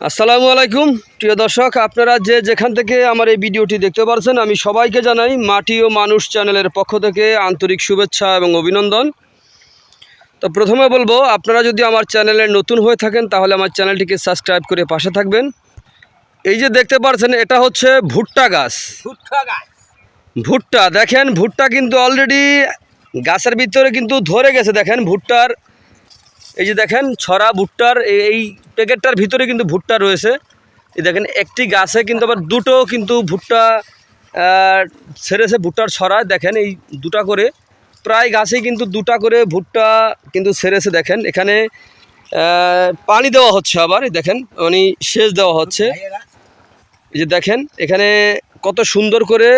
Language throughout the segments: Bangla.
আসসালামু আলাইকুম। প্রিয় দর্শক আপনারা যে যেখান থেকে আমার এই ভিডিওটি দেখতে পারছেন আমি সবাইকে জানাই মাটি ও মানুষ চ্যানেলের পক্ষ থেকে আন্তরিক শুভেচ্ছা এবং অভিনন্দন। তো প্রথমে বলব আপনারা যদি আমার চ্যানেলে নতুন হয়ে থাকেন তাহলে আমার চ্যানেলটিকে সাবস্ক্রাইব করে পাশে থাকবেন। এই যে দেখতে পাচ্ছেন এটা হচ্ছে ভুট্টা গাছ। ভুট্টা গাছ। ভুট্টা দেখেন ভুট্টা কিন্তু অলরেডি গাছের ভিতরে কিন্তু ধরে গেছে দেখেন ভুট্টার এই যে দেখেন ছড়া ভুট্টার এই- এই প্যাকেটটার ভিতরে কিন্তু ভুট্টা রয়েছে। এই দেখেন, একটি গাছে কিন্তু আবার দুটো কিন্তু ভুট্টা ছেড়েছে ভুট্টার ছড়া। দেখেন, এই দুটা করে, প্রায় গাছে কিন্তু দুটা করে ভুট্টা কিন্তু ছেড়েছে, দেখেন। এখানে পানি দেওয়া হচ্ছে আবার দেখেন মানে সেচ দেওয়া হচ্ছে। এই যে দেখেন, এখানে কত সুন্দর করে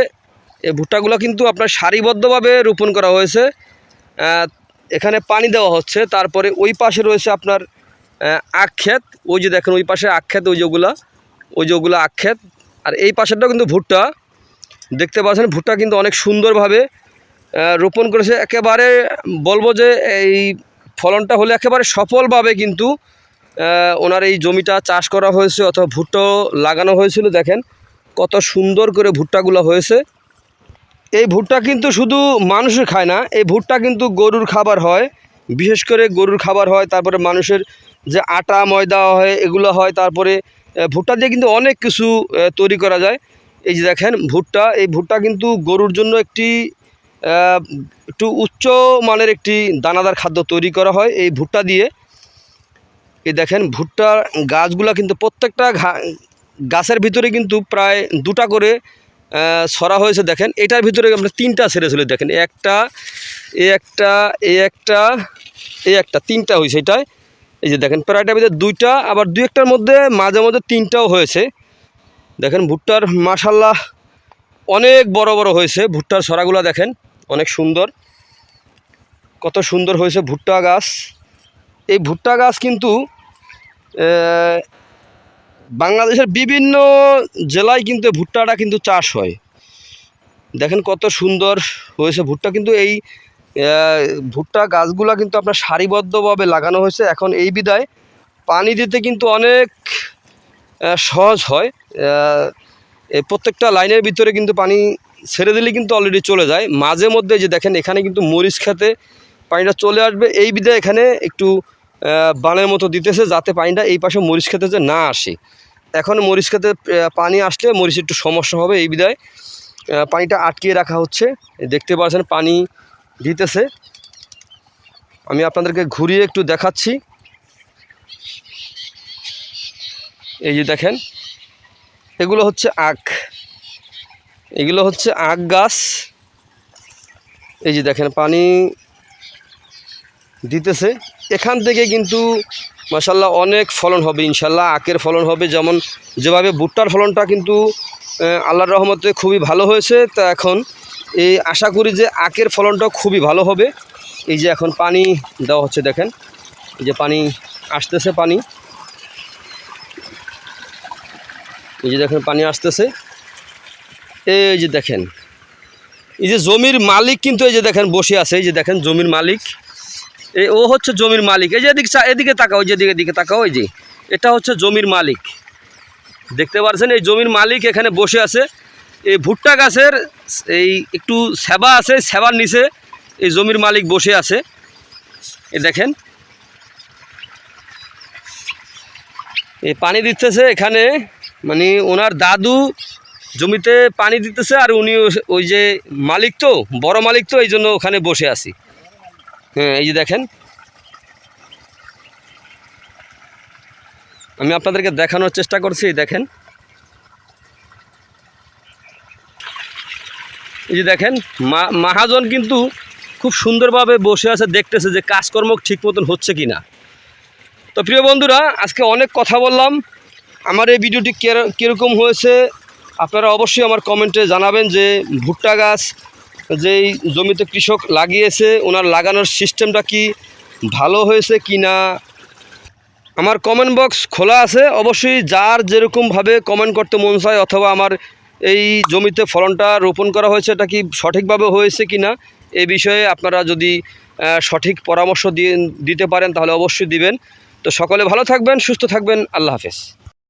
এই ভুট্টাগুলো কিন্তু আপনার সারিবদ্ধভাবে রোপণ করা হয়েছে। এখানে পানি দেওয়া হচ্ছে, তারপরে ওই পাশে রয়েছে আপনার আহ, আখ ক্ষেত ওই যে দেখেন ওই পাশে আখ ক্ষেত ওই যে ওগুলা ওই যে ওগুলো আখ আর এই পাশেরটাও কিন্তু ভুট্টা। দেখতে পাচ্ছেন ভুট্টা কিন্তু অনেক সুন্দরভাবে রোপণ করেছে। একেবারে বলব যে এই ফলনটা হলে একেবারে সফলভাবে কিন্তু ওনার এই জমিটা চাষ করা হয়েছে অথবা ভুট্টা লাগানো হয়েছিল। দেখেন কত সুন্দর করে ভুট্টাগুলো হয়েছে। এই ভুট্টা কিন্তু শুধু মানুষের খায় না এই ভুট্টা কিন্তু গরুর খাবার হয়। বিশেষ করে গরুর খাবার হয়, তারপরে মানুষের যে আটা, ময়দা হয়, এগুলো হয়, তারপরে ভুট্টা দিয়ে কিন্তু অনেক কিছু তৈরি করা যায়। এই যে দেখেন ভুট্টা, এই ভুট্টা কিন্তু গরুর জন্য একটি একটু উচ্চ মানের একটি দানাদার খাদ্য তৈরি করা হয় এই ভুট্টা দিয়ে। এই দেখেন ভুট্টার গাছগুলা কিন্তু প্রত্যেকটা গাছের ভিতরে কিন্তু প্রায় দুটা করে সরা হয়েছে। দেখেন এটার ভিতরে আমরা তিনটা ছেড়েছিল দেখেন। একটা এ একটা এ একটা এ একটা, তিনটা হয়েছে এটাই। এই যে দেখেন, প্রায়টার ভিতরে দুইটা, আবার দুই একটার মধ্যে মাঝে মধ্যে তিনটাও হয়েছে। দেখেন, ভুট্টার মাশাল্লাহ অনেক বড় বড় হয়েছে। ভুট্টার ছড়াগুলো দেখেন, অনেক সুন্দর। কত সুন্দর হয়েছে ভুট্টা গাছ। এই ভুট্টা গাছ কিন্তু বাংলাদেশের বিভিন্ন জেলায় কিন্তু ভুট্টাটা কিন্তু চাষ হয়। দেখেন, কত সুন্দর হয়েছে ভুট্টা। কিন্তু এই ভুট্টা গাছগুলা কিন্তু আপনার সারিবদ্ধভাবে লাগানো হয়েছে। এখন এই বিদায় পানি দিতে কিন্তু অনেক সহজ হয়। এই প্রত্যেকটা লাইনের ভিতরে কিন্তু পানি ছেড়ে দিলে কিন্তু অলরেডি চলে যায়। মাঝে মধ্যে যে দেখেন, এখানে কিন্তু মরিচ খেতে পানিটা চলে আসবে। এই বিদায় এখানে একটু বানের মতো দিতেছে যাতে পানিটা এই পাশে মরিচ খেতে যে না আসে। এখন মরিচ খেতে পানি আসলে মরিচ একটু সমস্যা হবে এই বিদায়। পানিটা আটকিয়ে রাখা হচ্ছে। দেখতে পাচ্ছেন পানি দিতেছে। আমি আপনাদেরকে ঘুরিয়ে একটু দেখাচ্ছি। এই যে দেখেন, এগুলো হচ্ছে আখ। এগুলো হচ্ছে আখ গাছ। এই যে দেখেন, পানি দিতেছে। এখান থেকে কিন্তু মাসাল্লাহ অনেক ফলন হবে ইনশাল্লাহ আখের ফলন হবে। যেমন, যেভাবে ভুট্টার ফলনটা কিন্তু আল্লাহর রহমতে খুবই ভালো হয়েছে। তা এখন এই আশা করি যে আখের ফলনটাও খুবই ভালো হবে। এই যে এখন পানি দেওয়া হচ্ছে দেখেন। এই যে পানি, আসতেছে পানি। এই যে দেখেন পানি আসতেছে। এই যে দেখেন। এই যে জমির মালিক কিন্তু এই যে দেখেন বসে আছে। এই যে দেখেন জমির মালিক। এই ও হচ্ছে জমির মালিক। এই যে এদিকে এদিকে তাকাও যে দিকে দিকে তাকাও, এই যে। এটা হচ্ছে জমির মালিক। দেখতে পাচ্ছেন এই জমির মালিক এখানে বসে আছে। এই ভুট্টা গাছের এই একটু সেবা আছে, সেবার নিচে এই জমির মালিক বসে আছে। এ দেখেন। এই পানি দিতেছে এখানে মানে ওনার দাদু জমিতে পানি দিতেছে আর উনি ওই যে মালিক তো, বড় মালিক তো এই জন্য ওখানে বসে আছি। হ্যাঁ এই যে দেখেন। আমি আপনাদেরকে দেখানোর চেষ্টা করছি দেখেন। এই যে দেখেন মহাজন কিন্তু খুব সুন্দরভাবে বসে আছে, দেখতেছে যে কাজকর্ম ঠিক মতন হচ্ছে কি না তো প্রিয় বন্ধুরা, আজকে অনেক কথা বললাম। আমার এই ভিডিওটি কীরকম হয়েছে, আপনারা অবশ্যই আমার কমেন্টে জানাবেন যে ভুট্টা গাছ যেই জমিতে কৃষক লাগিয়েছে, ওনার লাগানোর সিস্টেমটা কি, ভালো হয়েছে কি না আমার কমেন্ট বক্স খোলা আছে, অবশ্যই যার যেরকমভাবে কমেন্ট করতে মন চায় অথবা আমার এই জমিতে ফলনটা রোপণ করা হয়েছে, এটা কি সঠিকভাবে হয়েছে কি না এ বিষয়ে আপনারা যদি সঠিক পরামর্শ দিয়ে দিতে পারেন, তাহলে অবশ্যই দিবেন। তো সকলে ভালো থাকবেন, সুস্থ থাকবেন, আল্লাহ হাফেজ।